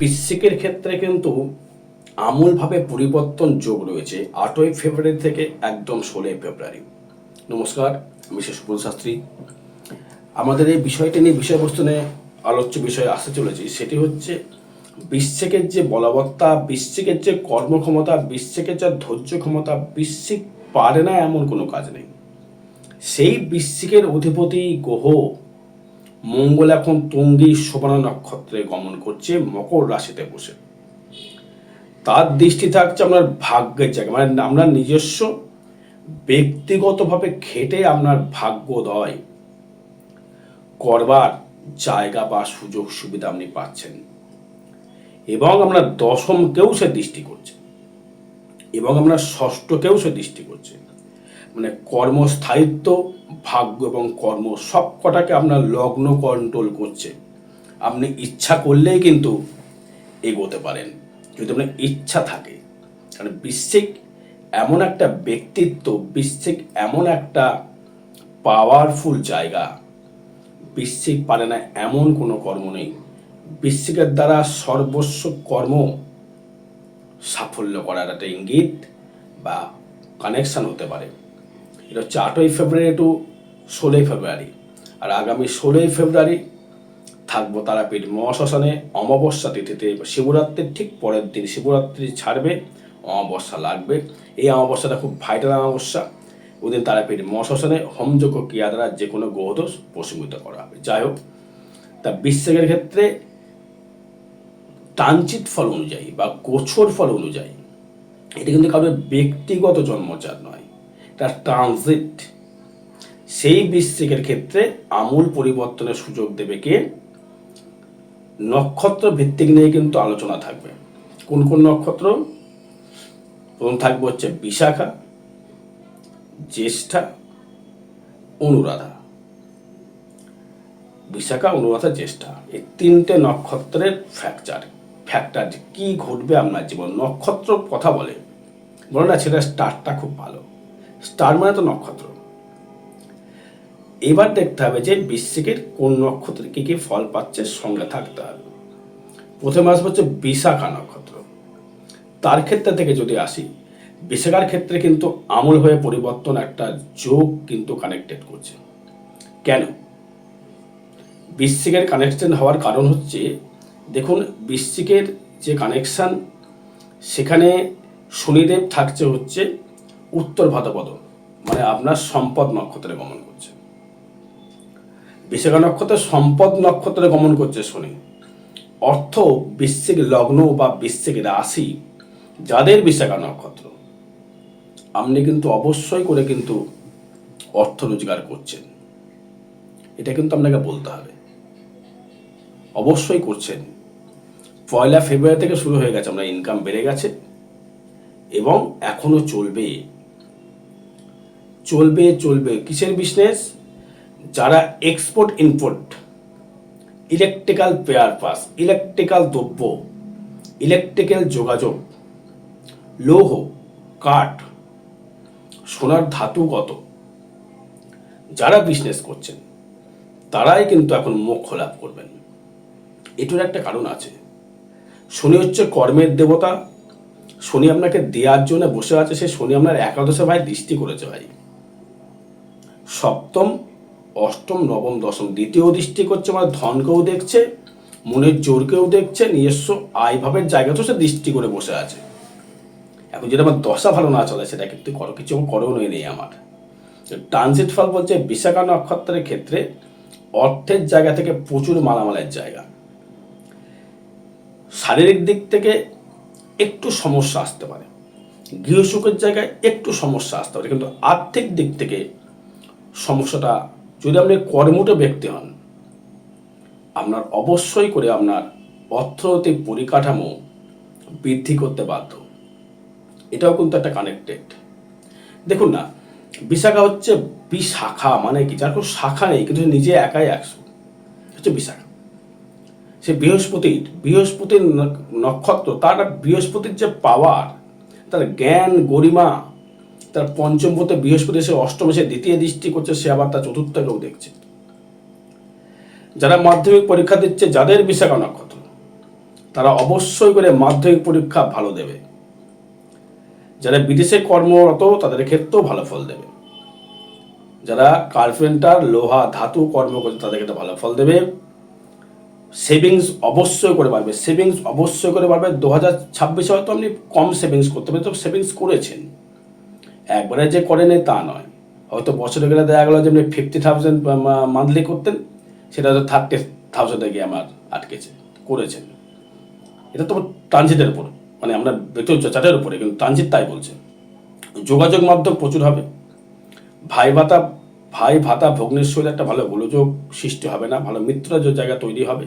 বৃশ্চিকের ক্ষেত্রে কিন্তু আমূলভাবে পরিবর্তন যোগ রয়েছে আটই ফেব্রুয়ারি থেকে একদম ষোলোই ফেব্রুয়ারি। নমস্কার, আমি সুপল শাস্ত্রী। আমাদের এই বিষয়টি নিয়ে বিষয়বস্তু নিয়ে আলোচ্য বিষয়ে আসতে চলেছি, সেটি হচ্ছে বৃশ্চিকের যে বলবত্তা বৃশ্চিকের যে কর্মক্ষমতা বৃশ্চিকের যে ধৈর্য ক্ষমতা বৃশ্চিক পারে না এমন কোনো কাজ নেই। সেই বৃশ্চিকের অধিপতি গ্রহ মঙ্গল এখন তুঙ্গি শোভনা নক্ষত্রে গমন করছে, মকর রাশিতে বসে। তার দৃষ্টি থাকছে আপনার ভাগ্যের জায়গা মানে আমরা নিজস্ব, ব্যক্তিগতভাবে খেটে আপনার ভাগ্যোদয় করবার জায়গা বা সুযোগ সুবিধা আপনি পাচ্ছেন। এবং আমরা দশমকেও সে দৃষ্টি করছে, এবং আমরা ষষ্ঠকেও সে দৃষ্টি করছে। মানে কর্মস্থায়িত্ব, ভাগ্য এবং কর্ম সব কটাকে আপনার লগ্ন কন্ট্রোল করছে। আপনি ইচ্ছা করলেই কিন্তু এগোতে পারেন। যদি আপনার ইচ্ছা থাকে, কারণ বিশ্বিক এমন একটা ব্যক্তিত্ব, বিশ্বিক এমন একটা পাওয়ারফুল জায়গা বৃশ্চিক পারে না এমন কোনো কর্ম নেই। বিশ্বিকের দ্বারা সর্বস্ব কর্ম সাফল্য করার একটা ইঙ্গিত বা কানেকশান হতে পারে। এটা হচ্ছে আটই ফেব্রুয়ারি টু ষোলোই ফেব্রুয়ারি। আর আগামী ষোলোই ফেব্রুয়ারি থাকব তারাপীঠ মহাশ্মশানে, অমাবস্যা তিথিতে। শিবরাত্রির ঠিক পরের দিন শিবরাত্রি ছাড়বে, অমাবস্যা লাগবে। এই অমাবস্যাটা খুব ভাইটাল অমাবস্যা। ওদিন তারাপীঠ মহাশ্মশানে হোমযোগ্য ক্রিয়া দ্বারা যে কোনো গ্রহদোষ প্রশমিত করা হবে। যাই হোক, তা বিশ্বের ক্ষেত্রে টাঞ্চিত ফল অনুযায়ী বা গোছর ফল অনুযায়ী, এটা কিন্তু কারোর ব্যক্তিগত জন্মচার নয়। এটা ট্রানজিট সেই বৃশ্চিকের ক্ষেত্রে আমূল পরিবর্তনের সুযোগ দেবে কে? নক্ষত্র ভিত্তিক নিয়ে কিন্তু আলোচনা থাকবে। কোন কোন নক্ষত্র? প্রথম থাকবে হচ্ছে বিশাখা, জ্যেষ্ঠা, অনুরাধা। বিশাখা, অনুরাধা, জ্যেষ্ঠা, এই তিনটে নক্ষত্রের ফ্যাকচার ফ্যাক্টর কী ঘটবে আপনার জীবন? নক্ষত্র কথা বলে। বলে না, সেটা স্টারটা খুব ভালো। স্টার মানে তো নক্ষত্র। এবার দেখতে হবে যে বৃশ্চিকের কোন নক্ষত্রে কী কী ফল পাচ্ছে, সঙ্গে থাকতে হবে। প্রথমে আসবে হচ্ছে বিশাখা নক্ষত্র। তার ক্ষেত্রে থেকে যদি আসি, বিশাখার ক্ষেত্রে কিন্তু আমূল হয়ে পরিবর্তন একটা যোগ কিন্তু কানেক্টেড করছে। কেন? বৃশ্চিকের কানেকশন হওয়ার কারণ হচ্ছে, দেখুন বৃশ্চিকের যে কানেকশান সেখানে শনিদেব থাকছে হচ্ছে উত্তর ভাদপদ মানে আপনার সম্পদ নক্ষত্রে গমন করছে। বিশাখা নক্ষত্রে সম্পদ নক্ষত্রে গমন করছে শনি। অর্থ বিশ্বিক লগ্ন বা বৃশ্চিক রাশি, যাদের বিশাখা নক্ষত্র। আপনি কিন্তু অবশ্যই করে কিন্তু অর্থ রোজগার করছেন। এটা কিন্তু আপনাকে বলতে হবে। অবশ্যই করছেন। পয়লা ফেব্রুয়ারি থেকে শুরু হয়ে গেছে, আমরা ইনকাম বেড়ে গেছে এবং এখনও চলবে। চলবে চলবে। কিসের বিজনেস যারা export import electrical pair pass electrical দ্রব্য ইলেকট্রিক্যাল যোগাযোগ, লৌহ, কাঠ, সোনার ধাতুগত যারা বিজনেস করছেন, তারাই কিন্তু এখন মোক্ষ লাভ করবেন। এটার একটা কারণ আছে। শনি হচ্ছে কর্মের দেবতা। শনি আপনাকে দেওয়ার জন্য বসে আছে। সে শনি আপনার একাদশে ভাই দৃষ্টি করেছে ভাই। সপ্তম, অষ্টম, নবম, দশম, দ্বিতীয় দৃষ্টি করছে মানে ধনকেও দেখছে, মনের জোরকেও দেখছে, নিজস্ব আয়ভাবের জায়গাতেও সে দৃষ্টি করে বসে আছে। এখন যেটা আমার দশা ভালো না চলে, সেটা কিন্তু করো কিছু করণীয় নেই আমার। ট্রানজিট ফল বলছে, বিশাখা নক্ষত্রের ক্ষেত্রে অর্থের জায়গা থেকে প্রচুর মালামালের জায়গা। শারীরিক দিক থেকে একটু সমস্যা আসতে পারে। গৃহসুখের জায়গায় একটু সমস্যা আসতে পারে, কিন্তু আর্থিক দিক থেকে সমস্যাটা যদি আপনি কর্মঠ ব্যক্তি হন, আপনার অবশ্যই করে আপনার অর্থনৈতিক পরিকাঠামো বৃদ্ধি করতে বাধ্য। এটাও কিন্তু একটা কানেক্টেড দেখুন না, বিশাখা হচ্ছে বিশাখা মানে কি? যার কোনো শাখা নেই, কিন্তু নিজে একাই একশো। হচ্ছে বিশাখা। সে বৃহস্পতির বৃহস্পতির নক্ষত্র, তার বৃহস্পতির যে পাওয়ার তার জ্ঞান, গরিমা তার পঞ্চম পথে বৃহস্পতি সে অষ্টমে সে দ্বিতীয় দৃষ্টি করছে, সে আবার তার চতুর্থকেও দেখছে। যারা মাধ্যমিক পরীক্ষা দিচ্ছে, যাদের বিশাখা নক্ষত্র, তারা অবশ্যই করে মাধ্যমিক পরীক্ষা ভালো দেবে। যারা বিদেশে কর্মরত, তাদের ক্ষেত্রেও ভালো ফল দেবে। যারা কার্পেন্টার, লোহা, ধাতু কর্ম করছে, তাদের ক্ষেত্রে ভালো ফল দেবে। সেভিংস অবশ্যই করে পারবে সেভিংস অবশ্যই করে পারবে দু হাজার ছাব্বিশে হয়তো আপনি কম সেভিংস করতে পারবেন তো সেভিংস করেছেন। একবারে যে করেন তা নয়। হয়তো বছরে গেলে দেখা গেলো যেমনি ফিফটি থাউজেন্ড মান্থলি করতেন, সেটা হয়তো থার্টি থাউজেন্ডে গিয়ে আমার আটকেছে, করেছেন। এটা তো ট্রানজিটের উপর মানে আমরা বেতন চাটের উপরে, কিন্তু ট্রানজিট তাই বলছে। যোগাযোগ মাধ্যম প্রচুর হবে। ভাই ভাতা ভাই ভাতা ভগ্নেশ্বরে একটা ভালো গোলযোগ সৃষ্টি হবে না, ভালো মিত্র যে জায়গা তৈরি হবে।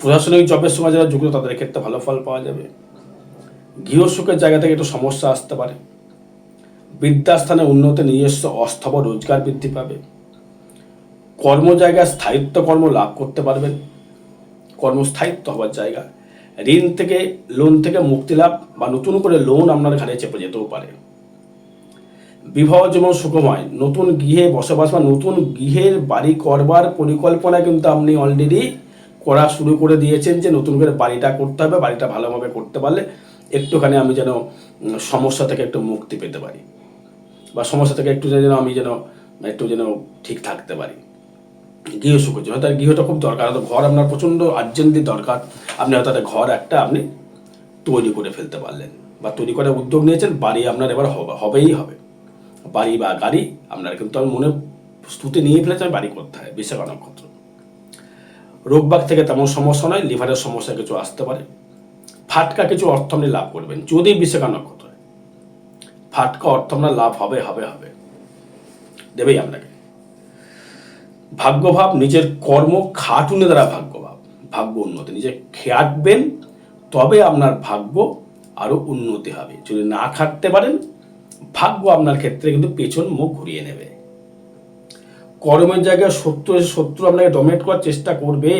প্রশাসনিক জবের সময় যারা যুক্ত, তাদের ক্ষেত্রে ভালো ফল পাওয়া যাবে। গৃহসুখের জায়গা থেকে একটু সমস্যা আসতে পারে। বিদ্যাস্থানে উন্নতি নিজস্ব অস্থাবর রোজগার বৃদ্ধি পাবে। কর্ম জায়গায় স্থায়িত্ব কর্ম লাভ করতে পারবেন। কর্মস্থায়িত্ব হওয়ার জায়গা। ঋণ থেকে লোন থেকে মুক্তি লাভ বা নতুন করে লোন আপনার ঘাড়ে চেপে যেতেও পারে। বিবাহ যেমন সুখময়, নতুন গৃহে বসবাস বা নতুন গৃহের বাড়ি করবার পরিকল্পনা কিন্তু আপনি অলরেডি করা শুরু করে দিয়েছেন যে নতুন করে বাড়িটা করতে হবে, বাড়িটা ভালোভাবে করতে পারলে একটুখানি আমি যেন সমস্যা থেকে একটু মুক্তি পেতে পারি। বা সমস্যা থেকে একটু যেন আমি যেন একটু যেন ঠিক থাকতে পারি। গৃহসুখ হচ্ছে। হয়তো গৃহটা খুব দরকার। হয়তো ঘর আপনার প্রচণ্ড আর্জেন্টলি দরকার। আপনি হয়তো ঘর একটা আপনি তৈরি করে ফেলতে পারলেন বা তৈরি করার উদ্যোগ নিয়েছেন, বাড়ি আপনার এবার হবেই হবে। বাড়ি বা গাড়ি আপনার কিন্তু আমি মনে স্তুতি নিয়ে ফেলেছে, আমি বাড়ি করতে হয় বিশাখা নক্ষত্র। রোগবাগ থেকে তেমন সমস্যা নয়, লিভারের সমস্যা কিছু আসতে পারে। ফাটকা কিছু অর্থ আপনি লাভ করবেন। যদি বিশাখা নক্ষত্র। ফাটকা অর্থ আপনার লাভ হবে হবে হবে। দেবেই আপনাকে। ভাগ্যভাব নিজের কর্ম খাটুনে দ্বারা ভাগ্যভাব। ভাগ্য উন্নতি। নিজে খাটবেন, তবে আপনার ভাগ্য আরও উন্নতি হবে। যদি না খাটতে পারেন, ভাগ্য আপনার ক্ষেত্রে কিন্তু পেছন মুখ ঘুরিয়ে নেবে। কর্মের জায়গায় শত্রু শত্রু আপনাকে ডমিনেট করার চেষ্টা করবে।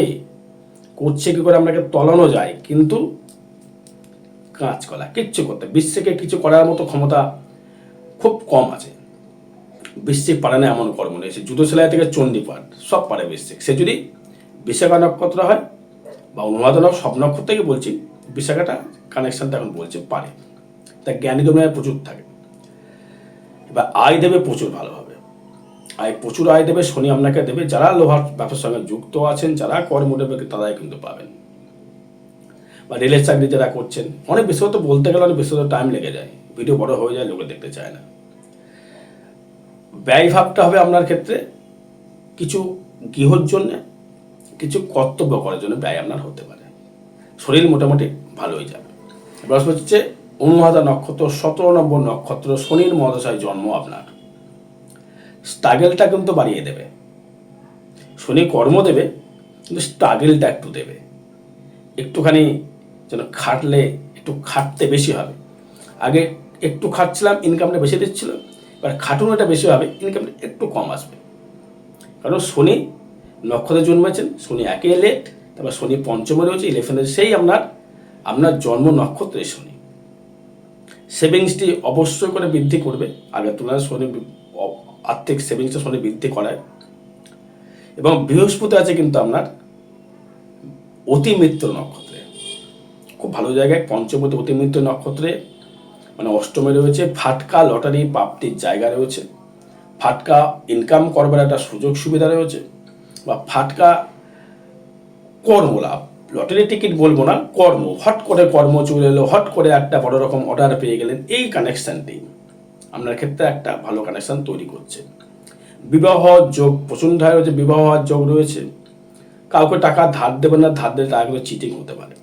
করছে কি করে আপনাকে তলানো যায়, কিন্তু কাজ করা, কিচ্ছু করতে, বিশ্বকে কিছু করার মতো ক্ষমতা খুব কম আছে। বৃশ্চিক পারে না এমন কর্ম নেই। সে জুতো সেলাই থেকে চণ্ডীপাঠ সব পারে বৃশ্চিক সে যদি বিশাখা নক্ষত্র হয় বা অনুবাদন সব নক্ষত্র থেকে বলছি, বিশাখাটা কানেকশনটা এখন বলছে পারে। তা জ্ঞানীগমে প্রচুর থাকে। এবার আয় দেবে প্রচুর ভালোভাবে। আয়, প্রচুর আয় দেবে, শনি আপনাকে দেবে। যারা লোহার ব্যবসার সঙ্গে যুক্ত আছেন, যারা কর্ম দেবে তারাই কিন্তু পাবেন। বা রেলের চাকরি যারা করছেন, অনেক বিশেষত বলতে গেলে অনেক বিশেষত টাইম লেগে যায়। ভিডিও বড় হয়ে যায়, লোকে দেখতে চায় না। ব্যয় ভাবটা হবে আপনার ক্ষেত্রে কিছু গৃহর জন্য, কিছু কর্তব্য করার জন্য ব্যয় আপনার হতে পারে। শরীর মোটামুটি ভালোই যাবে। বৃহস্পতি হচ্ছে অনুরাধা নক্ষত্র, সতেরো নম্বর নক্ষত্র, শনির মহাদশায় জন্ম আপনার। স্ট্রাগেলটা কিন্তু বাড়িয়ে দেবে। শনি কর্ম দেবে, কিন্তু স্ট্রাগেলটা একটু দেবে। একটুখানি যেন খাটলে, একটু খাটতে বেশি হবে। আগে একটু খাটছিলাম ইনকামটা বেশি দিচ্ছিল। এবার খাটুনোটা বেশি হবে ইনকামটা একটু কম আসবে। কারণ শনি নক্ষত্রে জন্মেছেন, শনি একে লেট তারপর শনি পঞ্চমে রয়েছে ইলেভেনে সেই আপনার আপনার জন্ম নক্ষত্রে শনি। সেভিংসটি অবশ্যই করে বৃদ্ধি করবে। আগের তুলনায় শনি আর্থিক সেভিংসটা শনি বৃদ্ধি করায়। এবং বৃহস্পতি আছে কিন্তু আপনার অতি মিত্র নক্ষত্রে। খুব ভালো জায়গায় পঞ্চমতে অতি মিত্র নক্ষত্রে মানে অষ্টমে রয়েছে ফাটকা লটারি প্রাপ্তির জায়গা রয়েছে। ফাটকা ইনকাম করবার একটা সুযোগ সুবিধা রয়েছে বা ফাটকা কর্মলাভ। লটারি টিকিট বলব না, কর্ম। হট করে কর্ম চলে এলো হট করে একটা বড় রকম অর্ডার পেয়ে গেলেন এই কানেকশানটি আপনার ক্ষেত্রে একটা ভালো কানেকশান তৈরি করছে। বিবাহ যোগ, প্রচণ্ড হারে রয়েছে বিবাহ যোগ রয়েছে। কাউকে টাকা ধার দেবেন না, ধার দিলে টাকাগুলো চিটিং হতে পারে।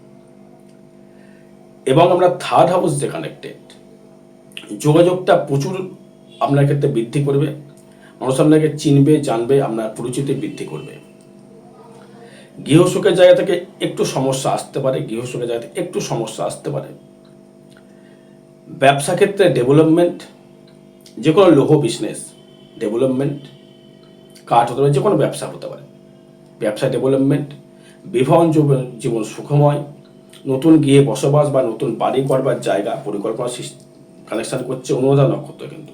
এবং আমরা থার্ড হাউস যে কানেক্টেড যোগাযোগটা প্রচুর আপনার ক্ষেত্রে বৃদ্ধি করবে। মানুষ আপনাকে চিনবে, জানবে, আপনার পরিচিতি বৃদ্ধি করবে। গৃহসুখের জায়গা থেকে একটু সমস্যা আসতে পারে, গৃহসুখের জায়গা থেকে একটু সমস্যা আসতে পারে। ব্যবসা ক্ষেত্রে ডেভেলপমেন্ট যে কোনো লৌহ বিজনেস ডেভেলপমেন্ট কাঠ হতে পারে যে কোনো ব্যবসা হতে পারে। ব্যবসা ডেভেলপমেন্ট জীবন- জীবন সুখময়, নতুন গিয়ে বসবাস বা নতুন বাড়ি করবার জায়গা, পরিকল্পনা কানেকশন করছে অনুমোদন নক্ষত্র কিন্তু।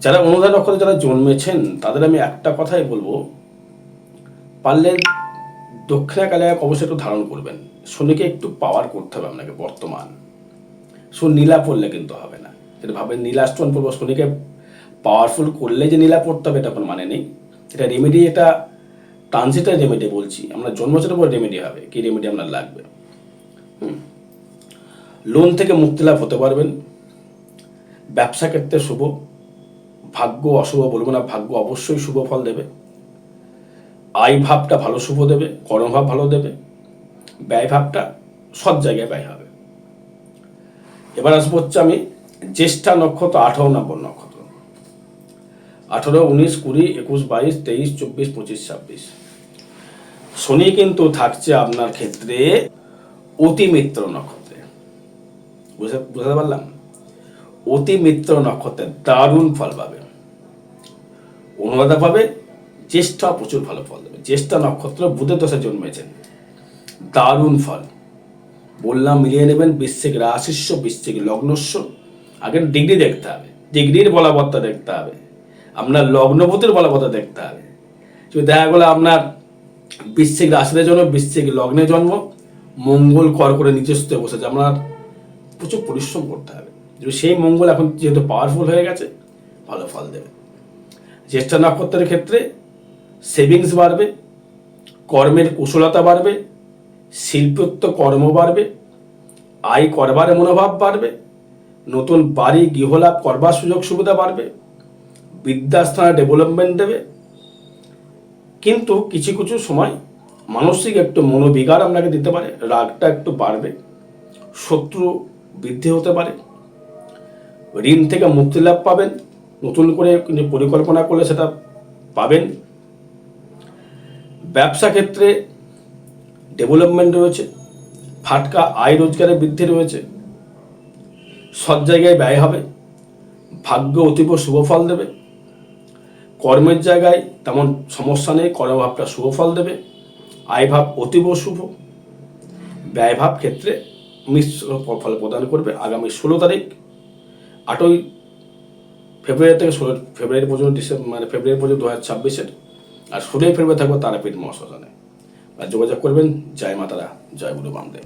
যারা অনুদান নক্ষত্রে যারা জন্মেছেন, তাদের আমি একটা কথাই বলব। পারলে দক্ষিণাকালে এক অবশ্যই একটু ধারণ করবেন। শনিকে একটু পাওয়ার করতে হবে আপনাকে বর্তমান। শুধু নীলা পড়লে কিন্তু হবে না। এটা ভাবেন নীলা স্টোন পড়ব শনিকে পাওয়ারফুল করলে যে নীলা পড়তে হবে, এটা কোনো মানে নেই। এটা রেমেডি এটা ট্রানজিটার রেমেডি বলছি। আমরা জন্মচের উপর রেমেডি হবে। কি রেমেডি আপনার লাগবে। লোন থেকে মুক্তি লাভ হতে পারবেন। ব্যবসা ক্ষেত্রে শুভ, ভাগ্য অশুভ বলব না, ভাগ্য অবশ্যই শুভ ফল দেবে। আয় ভাবটা ভালো শুভ দেবে, কর্মভাব ভালো দেবে, ব্যয় ভাবটা সব জায়গায় ব্যয় হবে। এবার আসব হচ্ছে আমি জ্যেষ্ঠা নক্ষত্র, আঠারো নম্বর নক্ষত্র। আঠারো, উনিশ, কুড়ি, একুশ, বাইশ, তেইশ, চব্বিশ, পঁচিশ, ছাব্বিশ। শনি কিন্তু থাকছে আপনার ক্ষেত্রে অতি মিত্র নক্ষত্রে। বুঝতে পারলাম? অতি মিত্র নক্ষত্রে দারুণ ফল পাবে। অনুরাধা পাবে, জ্যেষ্ঠা প্রচুর ভালো ফল দেবে। জ্যেষ্ঠা নক্ষত্র বুধের দশা জন্মেছেন। দারুণ ফল। বললাম, মিলিয়ে নেবেন বৃশ্চিক রাশিস্য বৃশ্চিক লগ্নস্য। আগে ডিগ্রি দেখতে হবে। ডিগ্রির বলাবত্তা দেখতে হবে। আপনার লগ্নপতির বলাবত্তা দেখতে হবে। যদি দেখা গেলো আপনার বৃশ্চিক রাশিতে জন্ম, বৃশ্চিক লগ্নে জন্ম, মঙ্গল কর করে নিজস্ব বসেছে। আপনার প্রচুর পরিশ্রম করতে হবে। সেই মঙ্গল এখন যেহেতু পাওয়ারফুল হয়ে গেছে, ভালো ফল দেবে। জ্যেষ্ঠা নক্ষত্রের ক্ষেত্রে সেভিংস বাড়বে, কর্মের কুশলতা বাড়বে শিল্পত্ব কর্ম বাড়বে, আয় করবার মনোভাব বাড়বে, নতুন বাড়ি গৃহলাভ করবার সুযোগ সুবিধা বাড়বে বিদ্যাস্থানে ডেভেলপমেন্ট দেবে। কিন্তু কিছু কিছু সময় মানসিক একটু মনোবিকার আপনাকে দিতে পারে, রাগটা একটু বাড়বে, শত্রু বৃদ্ধি হতে পারে। ঋণ থেকে মুক্তি লাভ পাবেন। নতুন করে পরিকল্পনা করলে সেটা পাবেন। ব্যবসা ক্ষেত্রে ডেভেলপমেন্ট রয়েছে। ফাটকা আয় রোজগারের বৃদ্ধি রয়েছে। সব জায়গায় ব্যয় হবে। ভাগ্য অতীব শুভ ফল দেবে। কর্মের জায়গায় তেমন সমস্যা নেই কর্মভাবটা শুভ ফল দেবে। আয়ভাব অতীব শুভ। ব্যয়ভাব ক্ষেত্রে মিশ্র ফল প্রদান করবে আগামী ষোলো তারিখ। আটই ফেব্রুয়ারি থেকে ষোলো ফেব্রুয়ারি পর্যন্ত ডিসেম্বর মানে ফেব্রুয়ারি পর্যন্ত দু হাজার ছাব্বিশের আর ষোলোই ফেব্রুয়ারি থাকবে তারাপীঠ মহাশ্মশানে। আর যোগাযোগ করবেন। জয় মাতারা, জয় গুরু বামদেব।